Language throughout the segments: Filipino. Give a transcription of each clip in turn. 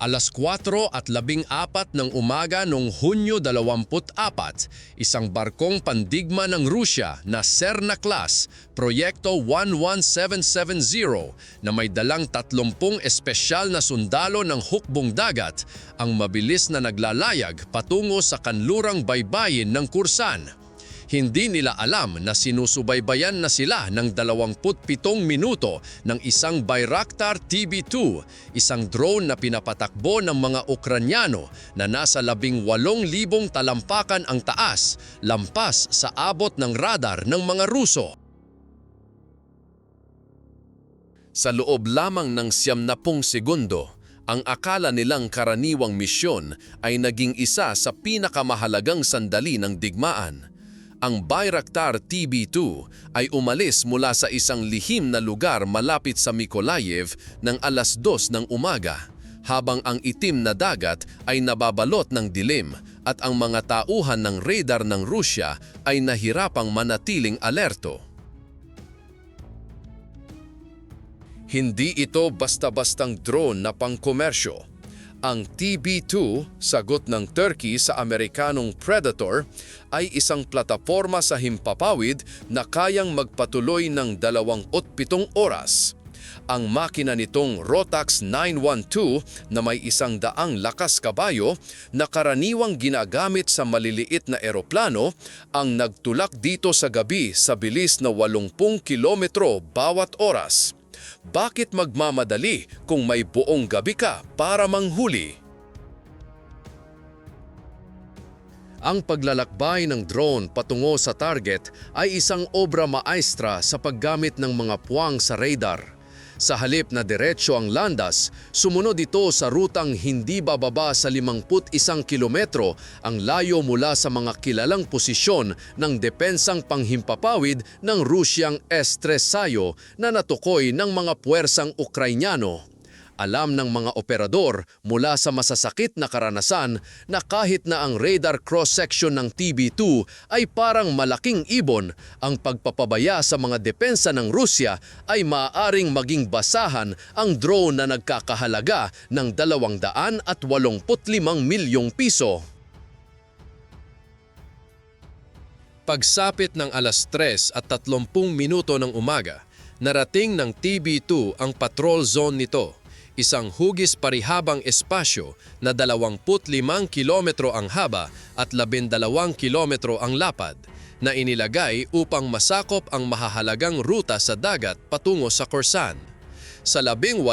Alas 4 at 14 ng umaga noong Hunyo 24, isang barkong pandigma ng Rusya na Serna Class, Proyekto 11770 na may dalang 30 espesyal na sundalo ng hukbong dagat ang mabilis na naglalayag patungo sa kanlurang baybayin ng Kursan. Hindi nila alam na sinusubaybayan na sila ng 27 minuto ng isang Bayraktar TB2, isang drone na pinapatakbo ng mga Ukranyano na nasa 18,000 talampakan ang taas, lampas sa abot ng radar ng mga Ruso. Sa loob lamang ng siyam na pung segundo, ang akala nilang karaniwang misyon ay naging isa sa pinakamahalagang sandali ng digmaan. Ang Bayraktar TB2 ay umalis mula sa isang lihim na lugar malapit sa Mykolaiv ng alas 2 ng umaga, habang ang itim na dagat ay nababalot ng dilim at ang mga tauhan ng radar ng Rusya ay nahirapang manatiling alerto. Hindi ito basta-bastang drone na pangkomersyo. Ang TB2, sagot ng Turkey sa Amerikanong Predator, ay isang plataforma sa himpapawid na kayang magpatuloy ng 27 oras. Ang makina nitong Rotax 912 na may isang daang lakas kabayo na karaniwang ginagamit sa maliliit na eroplano ang nagtulak dito sa gabi sa bilis na 80 kilometro bawat oras. Bakit magmamadali kung may buong gabi ka para manghuli? Ang paglalakbay ng drone patungo sa target ay isang obra maestra sa paggamit ng mga puwang sa radar. Sa halip na diretsyo ang landas, sumunod ito sa rutang hindi bababa sa 51 kilometro ang layo mula sa mga kilalang posisyon ng depensang panghimpapawid ng Rusyang S-3 na natukoy ng mga puwersang Ukrainyano. Alam ng mga operador mula sa masasakit na karanasan na kahit na ang radar cross-section ng TB2 ay parang malaking ibon, ang pagpapabaya sa mga depensa ng Rusya ay maaaring maging basahan ang drone na nagkakahalaga ng 285 milyong piso. Pagsapit ng alas 3 at 30 minuto ng umaga, narating ng TB2 ang patrol zone nito isang hugis parihabang espasyo na 25 kilometro ang haba at 12 kilometro ang lapad na inilagay upang masakop ang mahahalagang ruta sa dagat patungo sa Korsan. Sa 18,000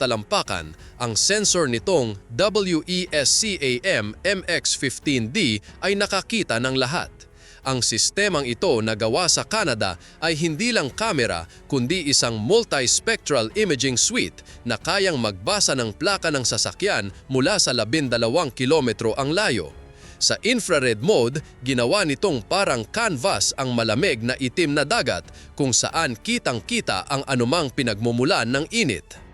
talampakan, ang sensor nitong WESCAM MX-15D ay nakakita ng lahat. Ang sistemang ito na gawa sa Canada ay hindi lang kamera kundi isang multispectral imaging suite na kayang magbasa ng plaka ng sasakyan mula sa 12 kilometro ang layo. Sa infrared mode, ginawa nitong parang canvas ang malamig na itim na dagat kung saan kitang-kita ang anumang pinagmumulan ng init.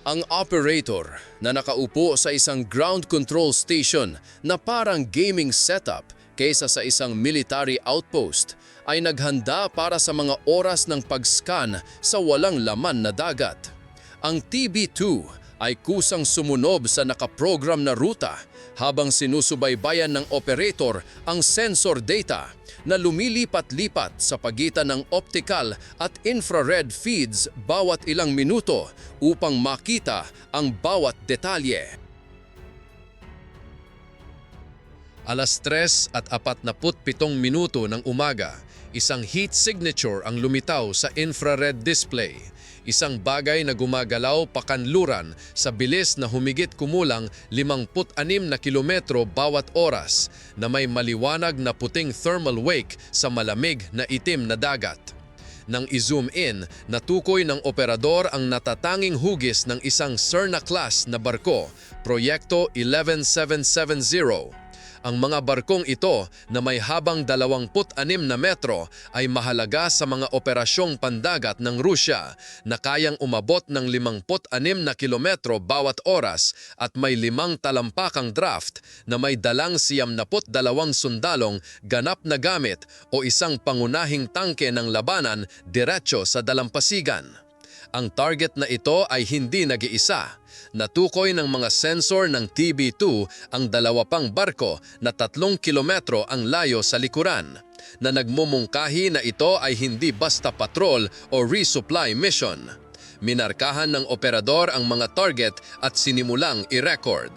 Ang operator na nakaupo sa isang ground control station na parang gaming setup kaysa sa isang military outpost ay naghanda para sa mga oras ng pag-scan sa walang laman na dagat. Ang TB2 ay kusang sumunob sa nakaprogram na ruta habang sinusubaybayan ng operator ang sensor data na lumilipat-lipat sa pagitan ng optical at infrared feeds bawat ilang minuto upang makita ang bawat detalye. Alas 3 at 47 minuto ng umaga, isang heat signature ang lumitaw sa infrared display. Isang bagay na gumagalaw pakanluran sa bilis na humigit kumulang 56 na kilometro bawat oras na may maliwanag na puting thermal wake sa malamig na itim na dagat. Nang i-zoom in, natukoy ng operador ang natatanging hugis ng isang Cerna-class na barko, Proyekto 11770. Ang mga barkong ito na may habang 26 na metro ay mahalaga sa mga operasyong pandagat ng Rusya na kayang umabot ng 56 na kilometro bawat oras at may limang talampakang draft na may dalang dalawang sundalong ganap na gamit o isang pangunahing tangke ng labanan diretso sa dalampasigan. Ang target na ito ay hindi nag-iisa. Natukoy ng mga sensor ng TB2 ang dalawa pang barko na tatlong kilometro ang layo sa likuran na nagmumungkahi na ito ay hindi basta patrol o resupply mission. Minarkahan ng operador ang mga target at sinimulang i-record.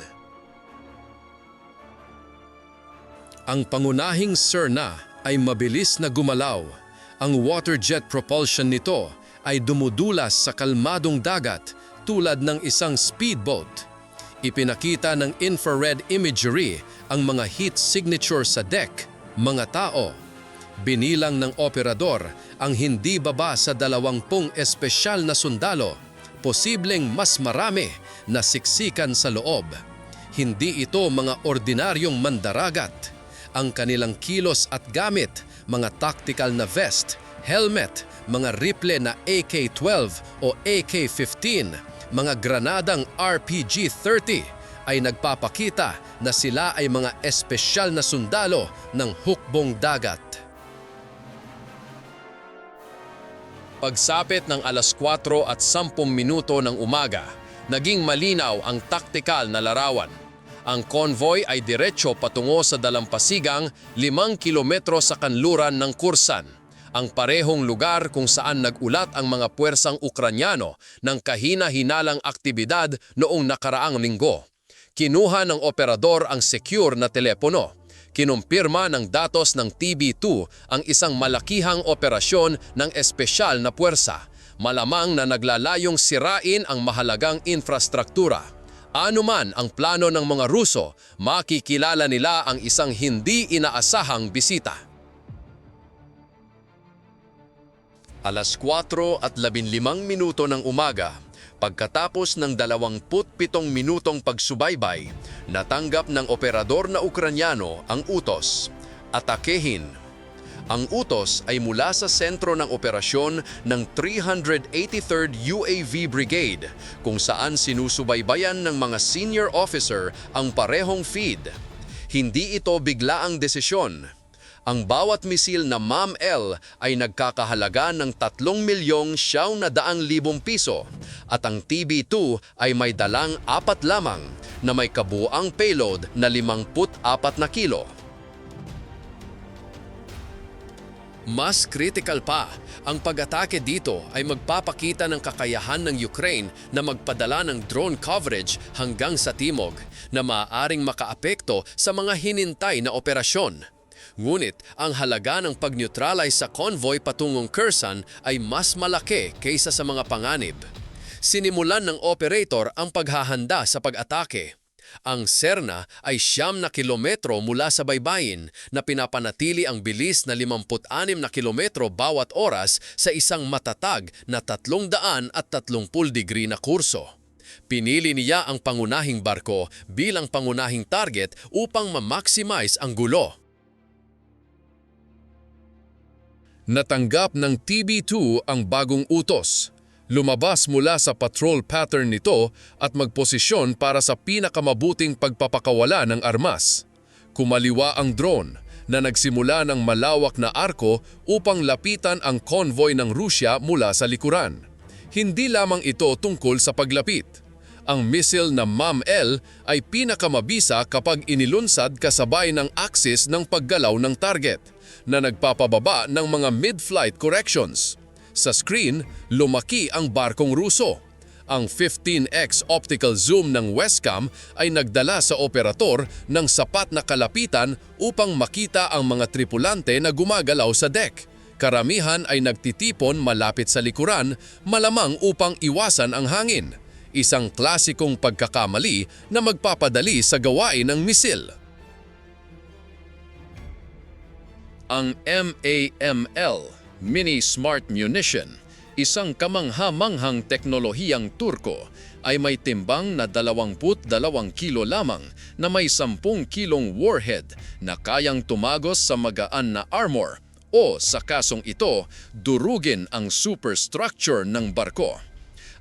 Ang pangunahing Cerna ay mabilis na gumalaw. Ang water jet propulsion nito ay dumudulas sa kalmadong dagat tulad ng isang speedboat. Ipinakita ng infrared imagery ang mga heat signature sa deck, mga tao. Binilang ng operador ang hindi baba sa dalawampung espesyal na sundalo, posibleng mas marami na siksikan sa loob. Hindi ito mga ordinaryong mandaragat. Ang kanilang kilos at gamit, mga tactical na vest, helmet, mga rifle na AK-12 o AK-15, mga granadang RPG-30 ay nagpapakita na sila ay mga espesyal na sundalo ng hukbong dagat. Pagsapit ng alas 4 at 10 minuto ng umaga, naging malinaw ang taktikal na larawan. Ang convoy ay diretso patungo sa dalampasigang 5 kilometro sa kanluran ng Kursan, ang parehong lugar kung saan nagulat ang mga puwersang Ukranyano ng kahina-hinalang aktibidad noong nakaraang linggo. Kinuha ng operador ang secure na telepono kinumpirma ng datos ng TB2 ang isang malakihang operasyon ng espesyal na puwersa, malamang na naglalayong sirain ang mahalagang infrastruktura. Ano man ang plano ng mga Ruso, makikilala nila ang isang hindi inaasahang bisita. Alas 4 at 15 minuto ng umaga, pagkatapos ng 27 minutong pagsubaybay, natanggap ng operador na Ukranyano ang utos, atakehin. Ang utos ay mula sa sentro ng operasyon ng 383rd UAV Brigade kung saan sinusubaybayan ng mga senior officer ang parehong feed. Hindi ito biglaang desisyon. Ang bawat misil na MAM-L ay nagkakahalaga ng 3 milyong siyaw na daang libong piso at ang TB2 ay may dalang apat lamang na may kabuang payload na 54 na kilo. Mas critical pa, ang pag-atake dito ay magpapakita ng kakayahan ng Ukraine na magpadala ng drone coverage hanggang sa timog na maaaring makaapekto sa mga hinintay na operasyon. Ngunit ang halaga ng pag-neutralize sa convoy patungong Kherson ay mas malaki kaysa sa mga panganib. Sinimulan ng operator ang paghahanda sa pag-atake. Ang Serna ay siyam na kilometro mula sa baybayin na pinapanatili ang bilis na 56 na kilometro bawat oras sa isang matatag na 330 degree na kurso. Pinili niya ang pangunahing barko bilang pangunahing target upang ma-maximize ang gulo. Natanggap ng TB2 ang bagong utos. Lumabas mula sa patrol pattern nito at magposisyon para sa pinakamabuting pagpapakawala ng armas. Kumaliwa ang drone na nagsimula ng malawak na arko upang lapitan ang convoy ng Rusya mula sa likuran. Hindi lamang ito tungkol sa paglapit. Ang missile na MAM-L ay pinakamabisa kapag inilunsad kasabay ng axis ng paggalaw ng target na nagpapababa ng mga mid-flight corrections. Sa screen, lumaki ang barkong Ruso. Ang 15x optical zoom ng Westcam ay nagdala sa operator ng sapat na kalapitan upang makita ang mga tripulante na gumagalaw sa deck. Karamihan ay nagtitipon malapit sa likuran, malamang upang iwasan ang hangin. Isang klasikong pagkakamali na magpapadali sa gawain ng misil. Ang MAML Mini Smart Munition, isang kamangha-manghang teknolohiyang Turko ay may timbang na 22 kilo lamang na may 10 kilong warhead na kayang tumagos sa magaan na armor o sa kasong ito, durugin ang superstructure ng barko.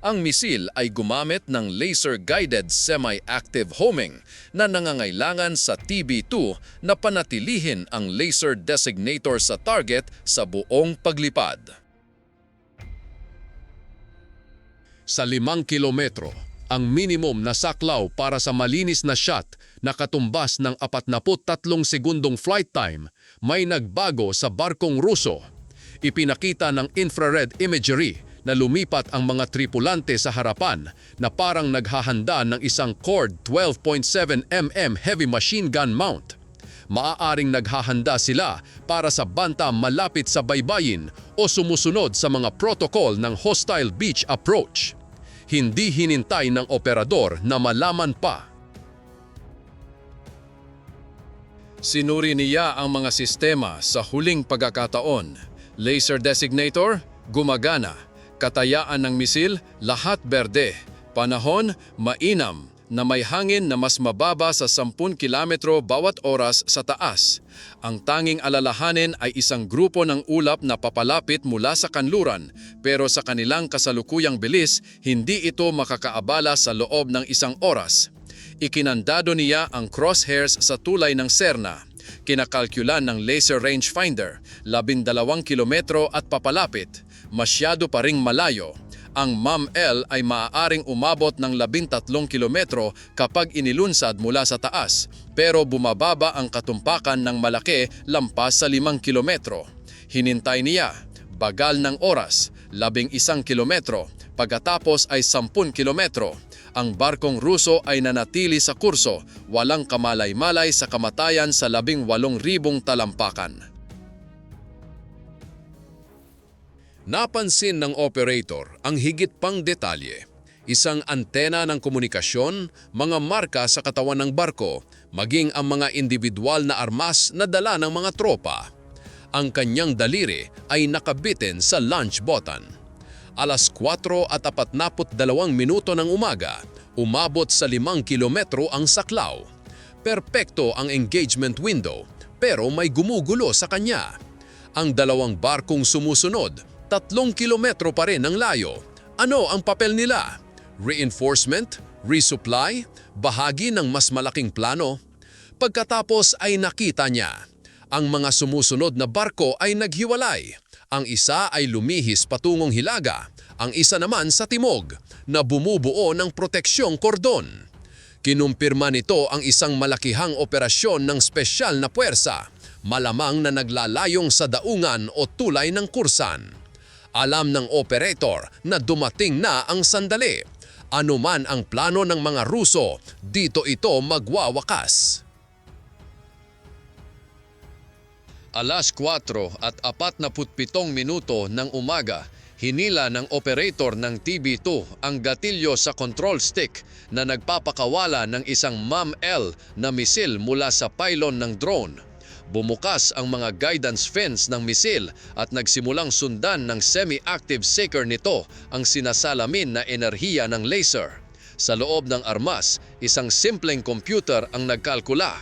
Ang misil ay gumamit ng laser-guided semi-active homing na nangangailangan sa TB2 na panatilihin ang laser designator sa target sa buong paglipad. sa limang kilometro, ang minimum na saklaw para sa malinis na shot na katumbas ng 43 segundong flight time may nagbago sa barkong Ruso. Ipinakita ng infrared imagery na lumipat ang mga tripulante sa harapan na parang naghahanda ng isang Cord 12.7 mm heavy machine gun mount. Maaaring naghahanda sila para sa banta malapit sa baybayin o sumusunod sa mga protocol ng hostile beach approach. Hindi hinintay ng operador na malaman pa. Sinuri niya ang mga sistema sa huling pagkakataon. Laser designator, gumagana. Katayaan ng misil, lahat berde. Panahon, mainam na may hangin na mas mababa sa 10 kilometro bawat oras sa taas. Ang tanging alalahanin ay isang grupo ng ulap na papalapit mula sa kanluran pero sa kanilang kasalukuyang bilis, hindi ito makakaabala sa loob ng isang oras. Ikinandado niya ang crosshairs sa tulay ng Serna. Kinakalkulan ng laser rangefinder, 12 kilometro at papalapit. Masyado pa ring malayo. Ang MAM-L ay maaaring umabot ng 13 kilometro kapag inilunsad mula sa taas, pero bumababa ang katumpakan ng malaki lampas sa 5 kilometro. Hinintay niya, bagal ng oras, 11 kilometro, pagkatapos ay 10 kilometro. Ang barkong Ruso ay nanatili sa kurso, walang kamalay-malay sa kamatayan sa 18,000 talampakan. Napansin ng operator ang higit pang detalye. Isang antena ng komunikasyon, mga marka sa katawan ng barko, maging ang mga individual na armas na dala ng mga tropa. Ang kanyang daliri ay nakabitin sa launch button. Alas 4 at 42 minuto ng umaga, umabot sa 5 kilometro ang saklaw. Perpekto ang engagement window pero may gumugulo sa kanya. Ang dalawang barkong sumusunod, tatlong kilometro pa rin ang layo. Ano ang papel nila? Reinforcement? Resupply? Bahagi ng mas malaking plano? Pagkatapos ay nakita niya, ang mga sumusunod na barko ay naghiwalay. Ang isa ay lumihis patungong Hilaga, ang isa naman sa Timog, na bumubuo ng proteksyong kordon. Kinumpirma nito ang isang malakihang operasyon ng spesyal na puwersa, malamang na naglalayong sa daungan o tulay ng kursan. Alam ng operator na dumating na ang sandali. Ano man ang plano ng mga Ruso, dito ito magwawakas. Alas 4 at 47 minuto ng umaga, hinila ng operator ng TB2 ang gatilyo sa control stick na nagpapakawala ng isang MAM-L na misil mula sa pylon ng drone. Bumukas ang mga guidance fence ng misil at nagsimulang sundan ng semi-active seeker nito ang sinasalamin na enerhiya ng laser. Sa loob ng armas, isang simpleng computer ang nagkalkula.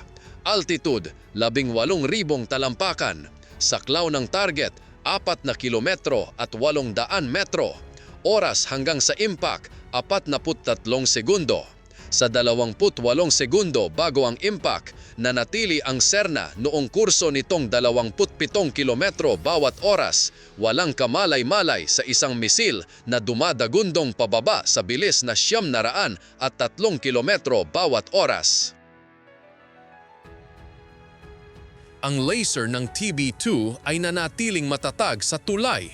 Altitude, 18,000 talampakan. Saklaw ng target, 4 na kilometro at 800 metro. Oras hanggang sa impact, 43 segundo. Sa 28 segundo bago ang impact, nanatili ang Serna noong kurso nitong 27 kilometro bawat oras, walang kamalay-malay sa isang misil na dumadagundong pababa sa bilis na siyam na raan at 3 kilometro bawat oras. Ang laser ng TB2 ay nanatiling matatag sa tulay.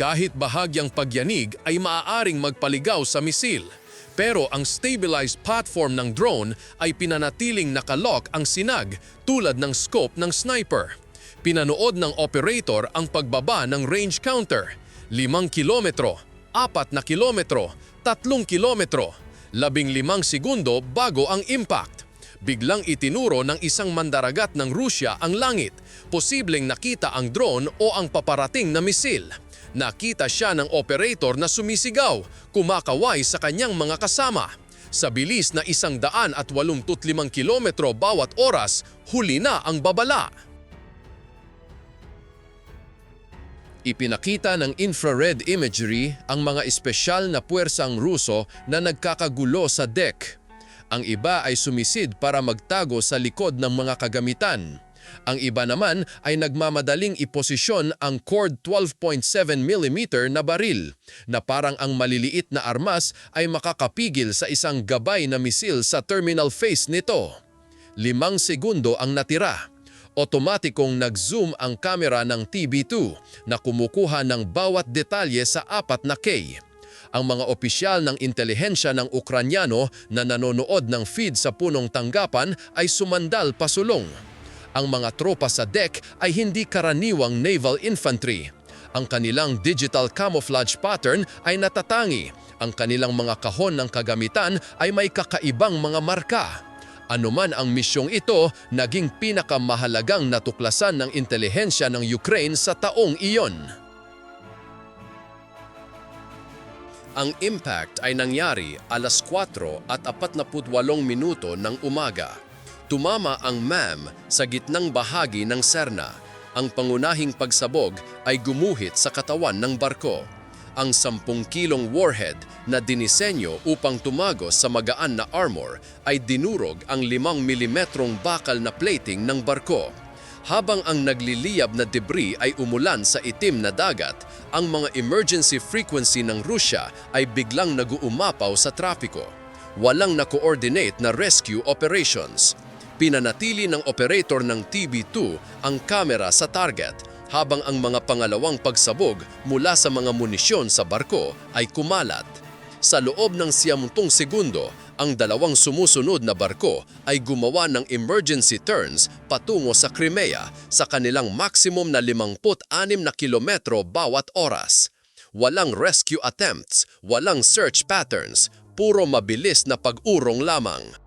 Kahit bahagyang pagyanig ay maaaring magpaligaw sa misil. Pero ang stabilized platform ng drone ay pinanatiling nakalock ang sinag tulad ng scope ng sniper. Pinanood ng operator ang pagbaba ng range counter. 5 kilometro, 4 na kilometro, 3 kilometro, 15 segundo bago ang impact. Biglang itinuro ng isang mandaragat ng Rusya ang langit. Posibleng nakita ang drone o ang paparating na misil. Nakita siya ng operator na sumisigaw, kumakaway sa kanyang mga kasama. Sa bilis na isang daan at 85 kilometro bawat oras, huli na ang babala. Ipinakita ng infrared imagery ang mga espesyal na puwersang Ruso na nagkakagulo sa deck. Ang iba ay sumisid para magtago sa likod ng mga kagamitan. Ang iba naman ay nagmamadaling iposisyon ang cord 12.7mm na baril na parang ang maliliit na armas ay makakapigil sa isang gabay na misil sa terminal face nito. Limang segundo ang natira. Otomatikong nag-zoom ang kamera ng TB2 na kumukuha ng bawat detalye sa apat na K. Ang mga opisyal ng intelihensya ng Ukranyano na nanonood ng feed sa punong tanggapan ay sumandal pasulong. Ang mga tropa sa deck ay hindi karaniwang naval infantry. Ang kanilang digital camouflage pattern ay natatangi. Ang kanilang mga kahon ng kagamitan ay may kakaibang mga marka. Anuman ang misyong ito, naging pinakamahalagang natuklasan ng intelihensya ng Ukraine sa taong iyon. Ang impact ay nangyari alas 4 at 48 minuto ng umaga. Tumama ang MAM sa gitnang bahagi ng Serna. Ang pangunahing pagsabog ay gumuhit sa katawan ng barko. Ang 10 kilong warhead na dinisenyo upang tumagos sa magaan na armor ay dinurog ang 5 milimetrong bakal na plating ng barko. Habang ang nagliliyab na debris ay umulan sa itim na dagat, ang mga emergency frequency ng Rusya ay biglang naguumapaw sa trapiko. Walang na-coordinate na rescue operations. Pinanatili ng operator ng TB2 ang kamera sa target habang ang mga pangalawang pagsabog mula sa mga munisyon sa barko ay kumalat. Sa loob ng siyamuntong segundo, ang dalawang sumusunod na barko ay gumawa ng emergency turns patungo sa Crimea sa kanilang maximum na 56 na kilometro bawat oras. Walang rescue attempts, walang search patterns, puro mabilis na pag-urong lamang.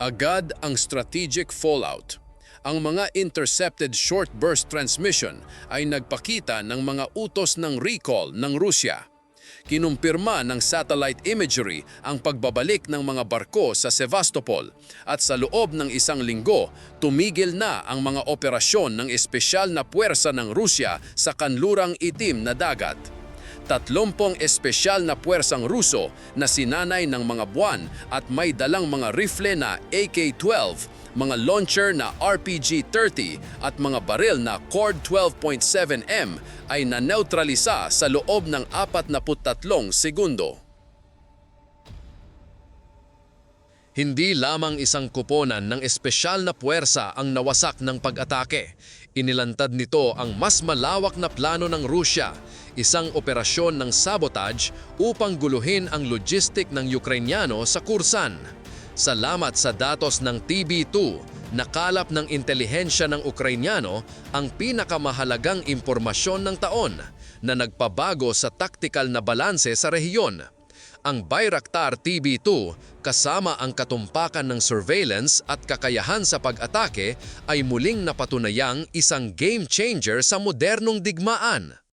Agad ang strategic fallout. Ang mga intercepted short burst transmission ay nagpakita ng mga utos ng recall ng Rusya. Kinumpirma ng satellite imagery ang pagbabalik ng mga barko sa Sevastopol at sa loob ng isang linggo, tumigil na ang mga operasyon ng espesyal na puwersa ng Rusya sa kanlurang itim na dagat. Tatlumpong espesyal na puwersang Ruso na sinanay ng mga buwan at may dalang mga rifle na AK-12, mga launcher na RPG-30 at mga baril na Cord 12.7M ay naneutralisa sa loob ng 43 segundo. Hindi lamang isang kuponan ng espesyal na puwersa ang nawasak ng pag-atake. Inilantad nito ang mas malawak na plano ng Rusya, isang operasyon ng sabotage upang guluhin ang logistic ng Ukrainyano sa kursan. Salamat sa datos ng TB2, nakalap ng intelihensya ng Ukrainyano ang pinakamahalagang impormasyon ng taon na nagpabago sa taktikal na balanse sa rehiyon. Ang Bayraktar TB2 kasama ang katumpakan ng surveillance at kakayahan sa pag-atake ay muling napatunayang isang game changer sa modernong digmaan.